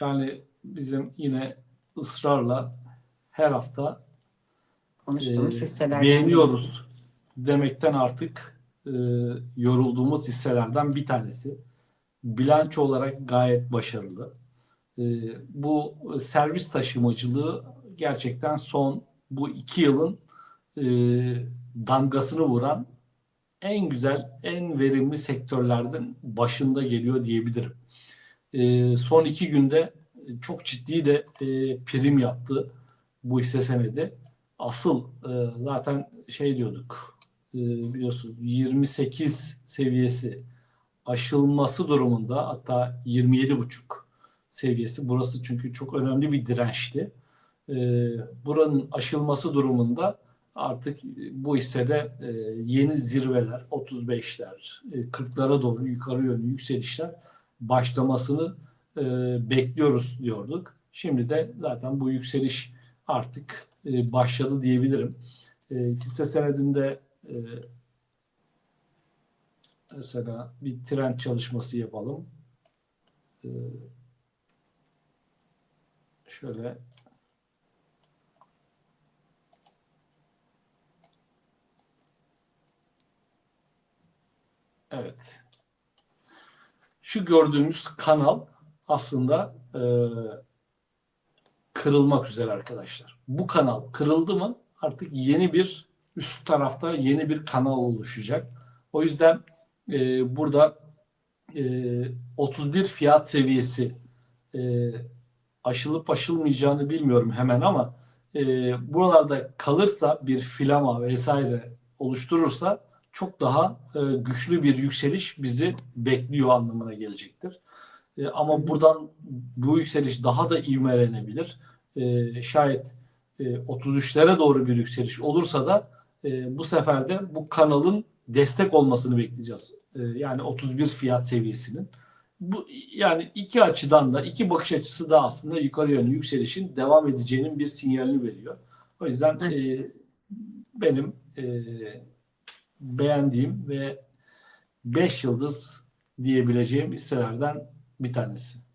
yani bizim yine ısrarla her hafta Konuştuğumuz e, hisselerden beğeniyoruz demekten artık e, yorulduğumuz hisselerden bir tanesi. Bilanço olarak gayet başarılı. E, bu servis taşımacılığı gerçekten son bu iki yılın e, damgasını vuran en güzel, en verimli sektörlerden başında geliyor diyebilirim. E, son iki günde çok ciddi de e, prim yaptı bu hisse senedi. Asıl e, zaten şey diyorduk e, biliyorsun 28 seviyesi aşılması durumunda hatta 27,5 seviyesi burası çünkü çok önemli bir dirençti. E, buranın aşılması durumunda artık bu hissede e, yeni zirveler 35'ler e, 40'lara doğru yukarı yönlü yükselişler başlamasını e, bekliyoruz diyorduk. Şimdi de zaten bu yükseliş artık e, başladı diyebilirim. E, hisse senedinde e, mesela bir trend çalışması yapalım. E, şöyle Evet. Şu gördüğümüz kanal aslında e, kırılmak üzere arkadaşlar. Bu kanal kırıldı mı artık yeni bir üst tarafta yeni bir kanal oluşacak. O yüzden e, burada e, 31 fiyat seviyesi e, aşılıp aşılmayacağını bilmiyorum hemen ama e, buralarda kalırsa bir filama vesaire oluşturursa çok daha e, güçlü bir yükseliş bizi bekliyor anlamına gelecektir. E, ama buradan bu yükseliş daha da ivmelenebilir. E, şayet e, 33'lere doğru bir yükseliş olursa da e, bu sefer de bu kanalın destek olmasını bekleyeceğiz. E, yani 31 fiyat seviyesinin. Bu yani iki açıdan da iki bakış açısı da aslında yukarı yönlü yükselişin devam edeceğinin bir sinyalini veriyor. O yüzden Evet. e, benim e, beğendiğim ve 5 yıldız diyebileceğim hisselerden bir tanesi.